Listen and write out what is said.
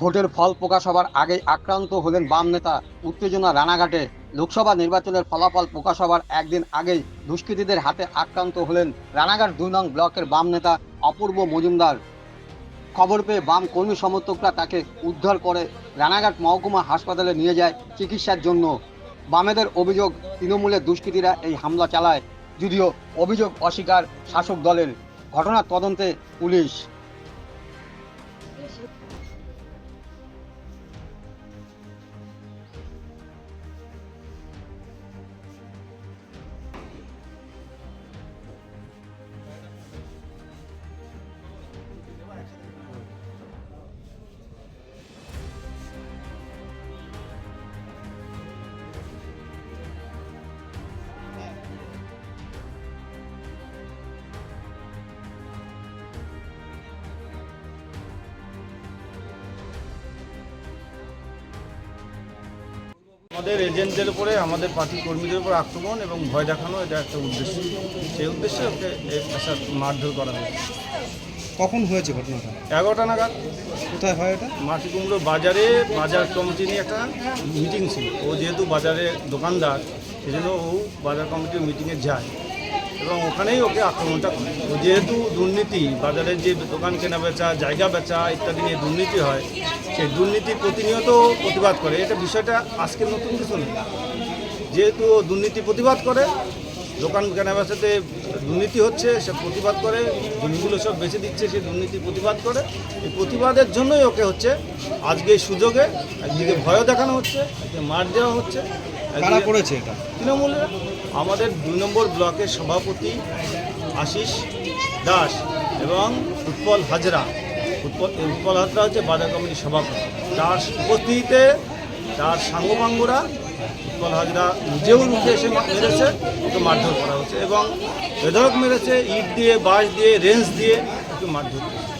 ভোটের ফল প্রকাশ হবার আগেই আক্রান্ত হলেন বাম নেতা উত্তেজনা রানাঘাটে। লোকসভা নির্বাচনের ফলাফল প্রকাশ হবার একদিন আগেই দুষ্কৃতীদের হাতে আক্রান্ত হলেন রানাঘাট দুই নং ব্লকের বাম নেতা অপূর্ব মজুমদার। খবর পেয়ে বাম কর্মী সমর্থকরা তাকে উদ্ধার করে রানাঘাট মহকুমা হাসপাতালে নিয়ে যায় চিকিৎসার জন্য। বামেদের অভিযোগ, তৃণমূলের দুষ্কৃতীরা এই হামলা চালায়। যদিও অভিযোগ অস্বীকার শাসক দলের। ঘটনার তদন্তে পুলিশ। আমাদের এজেন্টদের উপরে আমাদের পার্টি কর্মীদের উপর আক্রমণ এবং ভয় দেখানো এটা একটা উদ্দেশ্য। সেই উদ্দেশ্যে ওকে মারধর করা হয়েছে। কখন হয়েছে ঘটনাটা? এগারোটা নাগাদ। কোথায় হয় এটা? মাটি কুমড়ো বাজারে বাজার কমিটি নিয়ে একটা মিটিং ছিল। ও যেহেতু বাজারে দোকানদার সেজন্য ও বাজার কমিটির মিটিংয়ে যায়। এবং ওখানেই ওকে আক্রমণটা করে। যেহেতু দুর্নীতি, বাজারের যে দোকান কেনা বেচা, জায়গা বেচা ইত্যাদি নিয়ে দুর্নীতি হয়, সেই দুর্নীতি প্রতিনিয়ত প্রতিবাদ করে। এটা বিষয়টা আজকে নতুন কিছু নেই যেহেতু দুর্নীতি প্রতিবাদ করে দোকান কেনা বেচাতে দুর্নীতি হচ্ছে সে প্রতিবাদ করে জমিগুলো সব বেঁচে দিচ্ছে সে দুর্নীতি প্রতিবাদ করে। এই প্রতিবাদের জন্যই ওকে হচ্ছে আজকে এই সুযোগে একদিকে ভয়ও দেখানো হচ্ছে একদিকে মার দেওয়া হচ্ছে কারা করেছে এটা? তৃণমূলের। আমাদের দুই নম্বর ব্লকের সভাপতি আশিস দাস এবং উৎপল হাজরা। উৎপল উৎপল হাজরা হচ্ছে বাজার কমিটির সভাপতি। তার উপস্থিতিতে তার সাঙ্গপাঙ্গরা উৎপল হাজরা নিজেও মুখে এসে মেরেছে, ওকে মারধর করা হচ্ছে এবং বেধরক মেরেছে, ইট দিয়ে, বাঁশ দিয়ে রেঞ্জ দিয়ে, ওকে মারধর করেছে